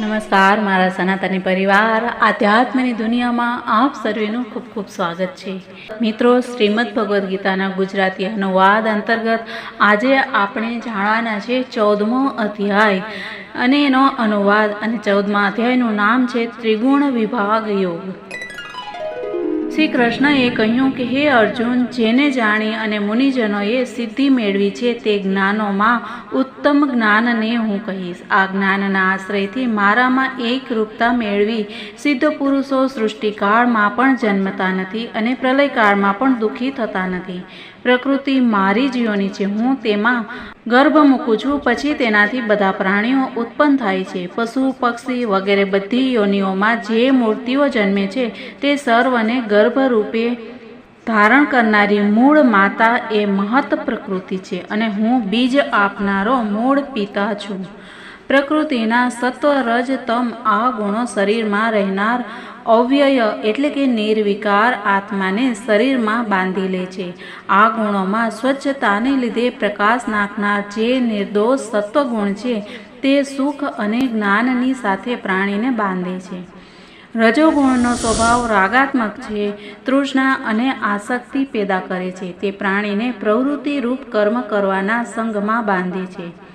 નમસ્કાર, મારા સનાતની પરિવાર. આધ્યાત્મની દુનિયામાં આપ સર્વેનું ખૂબ ખૂબ સ્વાગત છે. મિત્રો, શ્રીમદ ભગવદ્ ગીતાના ગુજરાતી અનુવાદ અંતર્ગત આજે આપણે જાણવાના છે ચૌદમો અધ્યાય. અને એનો અનુવાદ અને ચૌદમા અધ્યાયનું નામ છે ત્રિગુણ વિભાગ યોગ. શ્રી કૃષ્ણએ કહ્યું કે, હે અર્જુન, જેને જાણી અને મુનિજનોએ સિદ્ધિ મેળવી છે તે જ્ઞાનોમાં ઉત્તમ જ્ઞાનને હું કહીશ. આ જ્ઞાનના આશ્રયથી મારામાં એક રૂપતા મેળવી સિદ્ધ પુરુષો સૃષ્ટિકાળમાં પણ જન્મતા નથી અને પ્રલયકાળમાં પણ દુઃખી થતા નથી. પ્રકૃતિ મારી જ છે. હું તેમાં ગર્ભ મૂકું છું. પછી તેનાથી બધા પ્રાણીઓ ઉત્પન્ન થાય છે. પશુ, પક્ષી વગેરે બધી યોનિઓમાં જે મૂર્તિઓ જન્મે છે, તે સર્વને ગર્ભરૂપે ધારણ કરનારી મૂળ માતા એ મહત પ્રકૃતિ છે. અને હું બીજ આપનારો મૂળ પિતા છું. પ્રકૃતિના સત્વ રજ તમ આ ગુણો શરીરમાં રહેનાર અવ્યય એટલે કે નિર્વિકાર આત્માને શરીરમાં બાંધી લે છે. આ ગુણોમાં સ્વચ્છતાને લીધે પ્રકાશ નાખનાર જે નિર્દોષ સત્વગુણ છે, તે સુખ અને જ્ઞાનની સાથે પ્રાણીને બાંધે છે. રજોગુણનો સ્વભાવ રાગાત્મક છે, તૃષ્ણા અને આસક્તિ પેદા કરે છે. તે પ્રાણીને પ્રવૃત્તિ રૂપ કર્મ કરવાના સંઘમાં બાંધે છે.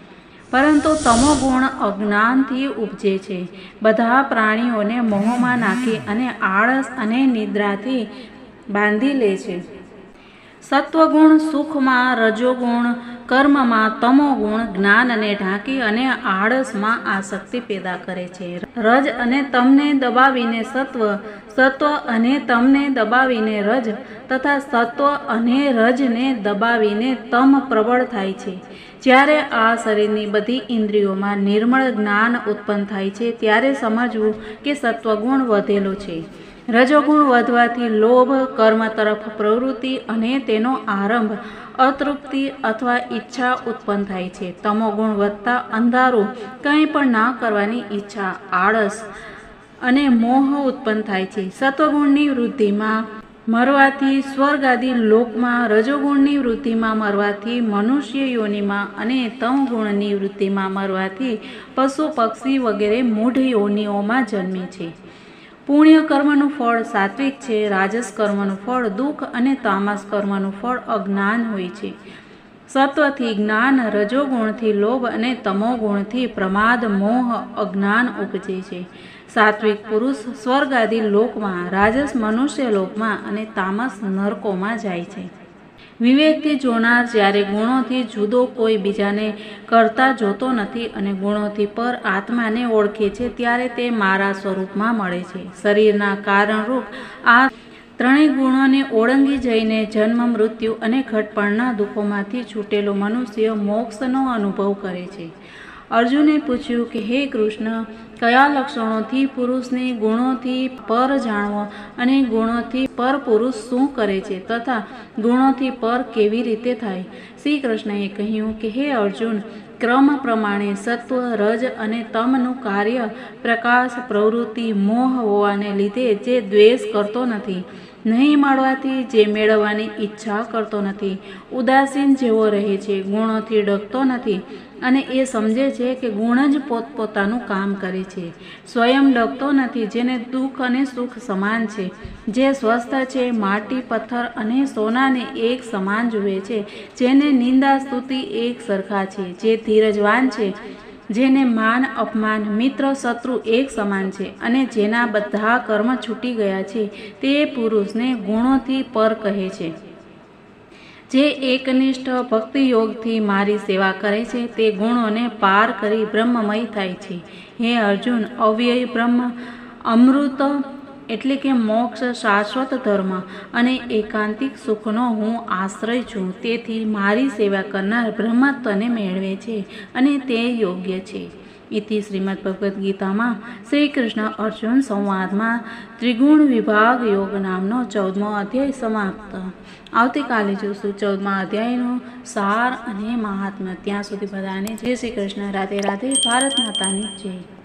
પરંતુ તમો ગુણ અજ્ઞાનથી ઉપજે છે. બધા પ્રાણીઓને મોહમાં નાખી અને આળસ અને નિદ્રાથી બાંધી લે છે. સત્વગુણ સુખમાં રજોગુણ કર્મમાં તમો ગુણ, જ્ઞાન જ્ઞાનને ઢાંકી અને આળસમાં આસક્તિ પેદા કરે છે. રજ અને તમને દબાવીને સત્વ સત્વ અને તમને દબાવીને રજ તથા સત્વ અને રજને દબાવીને તમ પ્રબળ થાય છે. જ્યારે આ શરીરની બધી ઇન્દ્રિયોમાં નિર્મળ જ્ઞાન ઉત્પન્ન થાય છે, ત્યારે સમજવું કે સત્વગુણ વધેલો છે. રજોગુણ વધવાથી લોભ, કર્મ તરફ પ્રવૃત્તિ અને તેનો આરંભ અતૃપ્તિ અથવા ઈચ્છા ઉત્પન્ન થાય છે. તમોગુણ વધતા અંધારું કંઈ પણ ના કરવાની ઈચ્છા, આળસ અને મોહ ઉત્પન્ન થાય છે. સત્વગુણની વૃદ્ધિમાં મરવાથી સ્વર્ગ આદિ લોકમાં, રજોગુણની વૃદ્ધિમાં મરવાથી મનુષ્ય યોનિમાં અને તમગુણની વૃદ્ધિમાં મરવાથી પશુ, પક્ષી વગેરે મૂઢ યોનિઓમાં જન્મે છે. પુણ્ય કર્મનું ફળ સાત્વિક છે, રાજસ કર્મનું ફળ દુઃખ અને તામસ કર્મનું ફળ અજ્ઞાન હોય છે. સત્વથી જ્ઞાન, રજોગુણથી લોભ અને તમોગુણથી પ્રમાદ, મોહ, અજ્ઞાન ઉપજે છે. સાત્વિક પુરુષ સ્વર્ગ આદિ લોકમાં, રાજસ મનુષ્ય લોકમાં અને તામસ નરકોમાં જાય છે. વિવેકથી જોનાર જ્યારે ગુણોથી જુદો કોઈ બીજાને કરતા જોતો નથી અને ગુણોથી પર આત્માને ઓળખે છે, ત્યારે તે મારા સ્વરૂપમાં મળે છે. શરીરના કારણરૂપ આ ત્રણેય ગુણોને ઓળંગી જઈને જન્મ, મૃત્યુ અને ઘટપણના દુઃખોમાંથી છૂટેલો મનુષ્ય મોક્ષનો અનુભવ કરે છે. અર્જુને પૂછ્યું કે, હે કૃષ્ણ, કયા લક્ષણોથી પુરુષને ગુણોથી પર જાણવો અને ગુણોથી પર પુરુષ શું કરે છે તથા ગુણોથી પર કેવી રીતે થાય? શ્રી કૃષ્ણએ કહ્યું કે, હે અર્જુન, ક્રમ પ્રમાણે સત્વ, રજ અને તમનું કાર્ય, પ્રકાશ, પ્રવૃત્તિ, મોહ હોવાને લીધે જે દ્વેષ કરતો નથી. નહીં મળવાથી જે મેળવવાની ઈચ્છા કરતો નથી, ઉદાસીન જેવો રહે છે, ગુણોથી ડગતો નથી અને એ સમજે છે કે ગુણ જ પોતપોતાનું કામ કરે છે. સ્વયં ડગતો નથી, જેને દુઃખ અને સુખ સમાન છે. જે સ્વસ્થ છે, માટી, પથ્થર અને સોનાને એક સમાન જુએ છે. જેને નિંદા, સ્તુતિ એક સરખા છે. જે ધીરજવાન છે જેને માન, અપમાન, મિત્ર, શત્રુ એક સમાન છે અને જેના બધા કર્મ છૂટી ગયા છે, તે પુરુષને ગુણોથી પર કહે છે. જે એકનિષ્ઠ ભક્તિયોગથી મારી સેવા કરે છે, તે ગુણોને પાર કરી બ્રહ્મમય થાય છે. હે અર્જુન, અવ્યય બ્રહ્મ, અમૃત એટલે કે મોક્ષ શાશ્વત ધર્મ અને એકાંતિક સુખનો હું આશ્રય છું. તેથી મારી સેવા કરનાર બ્રહ્મત્વને મેળવે છે અને તે યોગ્ય છે. ઇતિ શ્રીમદ ભગવદ્ ગીતામાં શ્રી કૃષ્ણ અર્જુન સંવાદમાં ત્રિગુણ વિભાગ યોગ નામનો ચૌદમો અધ્યાય સમાપ્ત. આવતીકાલે જોશું ચૌદમા અધ્યાયનો સાર અને મહાત્મ્ય. ત્યાં સુધી બધાને જય શ્રી કૃષ્ણ. રાધે રાધે. ભારત માતાની જય.